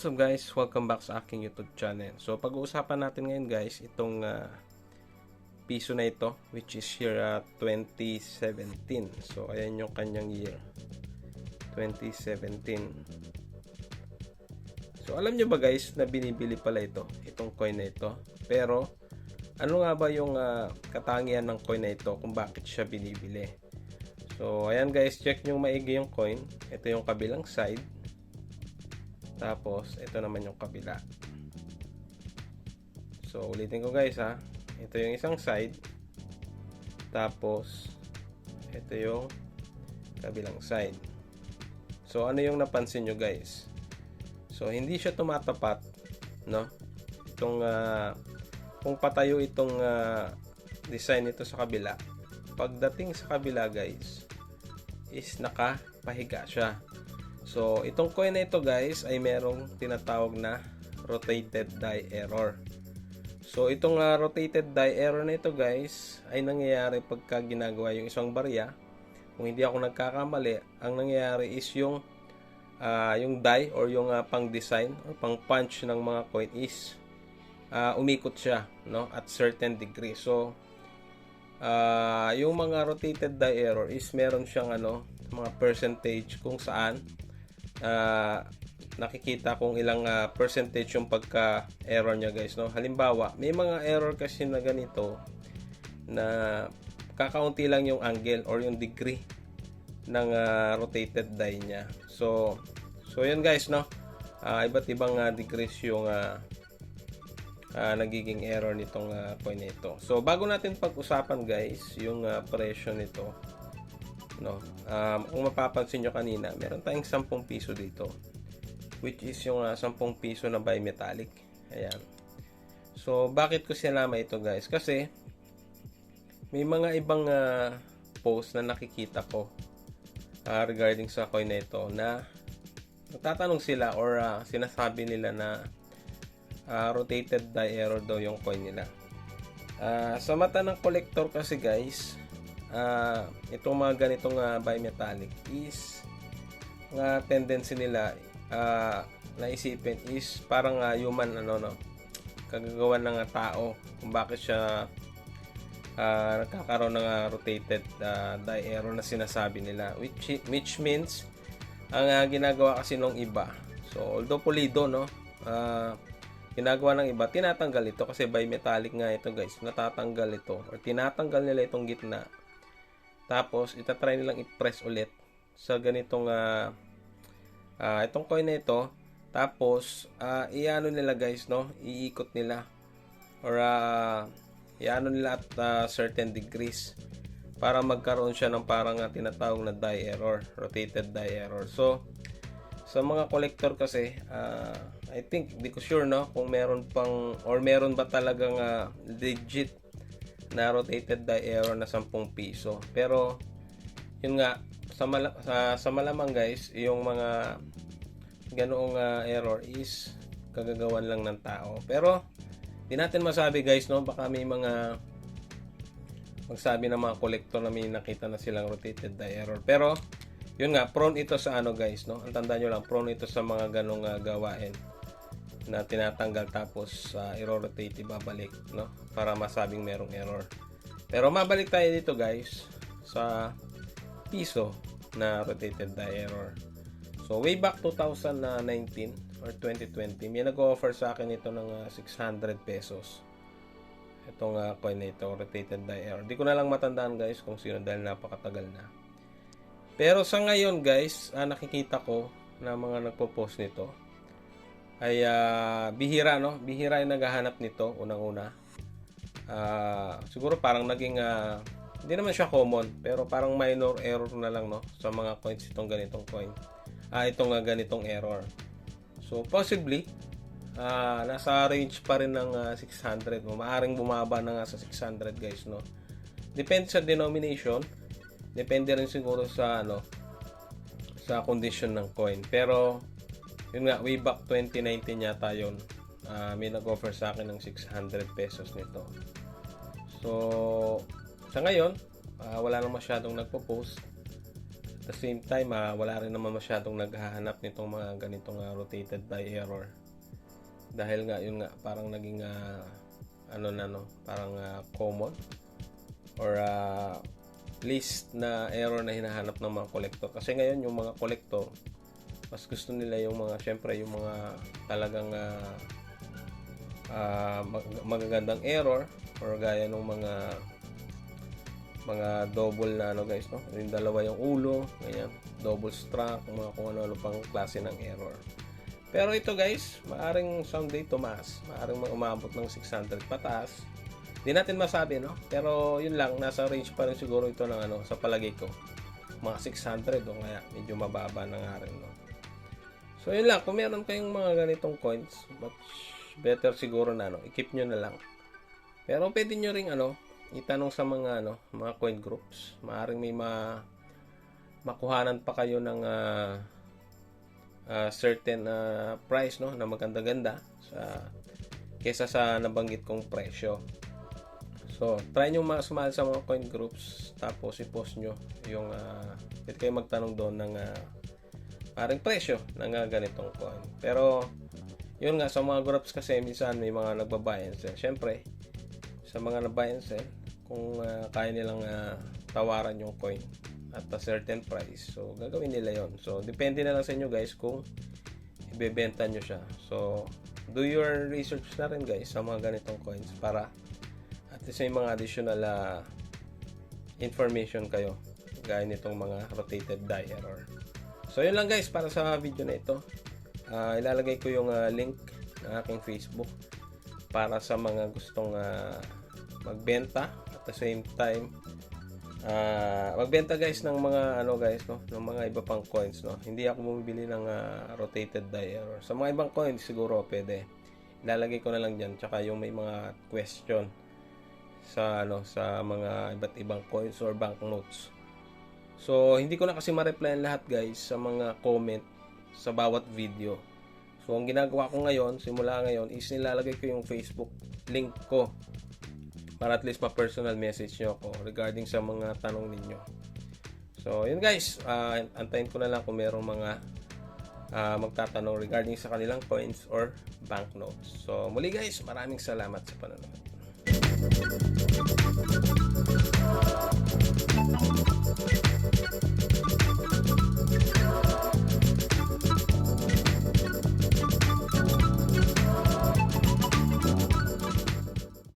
what's up guys? Welcome back sa aking YouTube channel. So pag-uusapan natin ngayon guys, itong ah, piso na ito which is year ah, 2017. So ayan yung kanyang year. 2017. So alam nyo ba guys na binibili pala ito, itong coin na ito. Pero ano nga ba yung ah, katangian ng coin na ito kung bakit siya binibili? So ayan guys, check nyo maigi yung coin. Ito yung kabilang side. Tapos, ito naman yung kabila. So, ulitin ko guys ha. Ito yung isang side. Tapos, ito yung kabilang side. So, ano yung napansin nyo guys? So, hindi siya tumatapat. No? Itong, ah, kung patayo itong ah, design nito sa kabila. Pagdating sa kabila guys, is nakapahiga siya. So, itong coin na ito guys ay merong tinatawag na rotated die error. So, itong uh, rotated die error na ito guys ay nangyayari pagka ginagawa yung isang barya. Kung hindi ako nagkakamali, ang nangyayari is yung uh, yung die or yung uh, pang-design or pang-punch ng mga coin is uh, umikot siya no at certain degree. So, uh, yung mga rotated die error is meron siyang ano mga percentage kung saan uh, nakikita kung ilang uh, percentage yung pagka error niya guys no? Halimbawa may mga error kasi na ganito na kakaunti lang yung angle or yung degree ng uh, rotated die niya. So so yun guys no? Uh, iba't ibang uh, degrees yung uh, uh, nagiging error nitong uh, coin nito so bago natin pag-usapan guys yung uh, presyo nito no? Um, kung mapapansin nyo kanina meron tayong 10 piso dito which is yung uh, 10 piso na bimetallic. Ayan. So bakit ko sinama ito guys? Kasi may mga ibang uh, post na nakikita ko uh, regarding sa coin na ito na nagtatanong sila or uh, sinasabi nila na uh, rotated die error daw yung coin nila. Uh, sa mata ng collector kasi guys uh, itong mga ganitong uh, bimetallic is nga tendency nila uh, naisipin is parang uh, human ano no? Kagagawan ng uh, tao kung bakit siya uh, nagkakaroon ng uh, rotated uh, die error na sinasabi nila which which means ang uh, ginagawa kasi nung iba. So although pulido no? Uh, ginagawa ng iba tinatanggal ito kasi bimetallic nga ito guys. Natatanggal ito or tinatanggal nila itong gitna tapos, itatry nilang i-press ulit sa ganitong uh, uh, itong coin na ito. Tapos, uh, iano nila guys, no? Iikot nila. Or, uh, iano nila at uh, certain degrees para magkaroon siya ng parang uh, tinatawag na die error, rotated die error. So, sa mga collector kasi, uh, I think, di ko sure, no? Kung meron pang, or meron ba talagang uh, legit na rotated die error na 10 piso. Pero yun nga sa, mal- sa, sa malamang guys, yung mga ganoong uh, error is kagagawan lang ng tao. Pero di natin masabi guys, no, baka may mga magsabi ng mga kolektor na may nakita na silang rotated die error. Pero yun nga, prone ito sa ano guys, no? Ang tandaan nyo lang, prone ito sa mga ganong uh, gawain na tinatanggal tapos uh, i-rotate ibabalik no? Para masabing merong error. Pero mabalik tayo dito guys sa piso na rotated die error. So way back 2019 or 2020 may nag-offer sa akin ito ng uh, 600 pesos. Itong uh, coin na ito rotated die error. Di ko na lang matandaan guys kung sino dahil napakatagal na. Pero sa ngayon guys uh, nakikita ko na mga nagpo-post nito ay uh, bihira no? Bihira yung naghahanap nito unang-una. Uh, siguro parang naging uh, hindi naman siya common pero parang minor error na lang no? Sa mga coins itong ganitong coin. Ah itong uh, ganitong error. So possibly uh, nasa range pa rin ng uh, 600 no maaring bumaba na nga sa 600 guys no? Depende sa denomination. Depende rin siguro sa ano sa condition ng coin. Pero yun nga, way back 2019 yata yun. Uh, may nag-offer sa akin ng 600 pesos nito. So, sa ngayon, uh, wala nang masyadong nagpo-post. At the same time, ah, wala rin naman masyadong naghahanap nitong mga ganitong ah, rotated by error. Dahil nga, yun nga, parang naging, ah, ano na no, parang ah, common or ah, list na error na hinahanap ng mga collector. Kasi ngayon, yung mga collector, mas gusto nila yung mga, syempre, yung mga talagang ah, mag- magagandang error or gaya ng mga mga double na ano guys no? Yung dalawa yung ulo ganyan double struck mga kung ano-ano pang klase ng error. Pero ito guys maaring someday tumaas maaring ma- umabot ng 600 pataas. Di natin masabi no? Pero yun lang nasa range pa rin siguro ito ng ano sa palagay ko. Mga 600 o kaya medyo mababa na nga rin no so yun lang kung meron kayong mga ganitong coins much better siguro na ano i-keep nyo na lang pero pwede nyo ring ano itanong sa mga ano, mga coin groups. Maaring may ma makuhanan pa kayo ng ah, ah, certain ah, price no na maganda-ganda sa kesa sa nabanggit kong presyo. So, try nyo mga sumali sa mga coin groups tapos i-post nyo yung uh, pwede kayo magtanong doon ng uh, paring presyo ng ganitong coin. Pero yun nga sa mga groups kasi minsan may mga nagbabuy and sell. Syempre, sa mga na-buy and sell kung ah, kaya nilang ah, tawaran yung coin at a certain price. So, gagawin nila yon So, depende na lang sa inyo guys kung ibebenta nyo siya. So, do your research na rin guys sa mga ganitong coins para at least may mga additional ah, information kayo gaya nitong mga rotated die error. So, yun lang guys para sa video na ito. Ah, ilalagay ko yung ah, link ng aking Facebook para sa mga gustong ah, magbenta. At the same time ah, magbenta guys ng mga ano guys no? Ng mga iba pang coins no? Hindi ako bumibili ng ah, rotated die error sa mga ibang coins siguro pwede. Ilalagay ko na lang diyan tsaka yung may mga question sa ano sa mga iba't ibang coins or banknotes so hindi ko na kasi ma-reply lahat guys sa mga comment sa bawat video So, ang ginagawa ko ngayon, simula ngayon, is nilalagay ko yung Facebook link ko para at least ma-personal message nyo ako regarding sa mga tanong ninyo. So, yun guys, ah, antayin ko na lang kung merong mga ah, magtatanong regarding sa kanilang coins or banknotes. So, muli guys, maraming salamat sa panonood.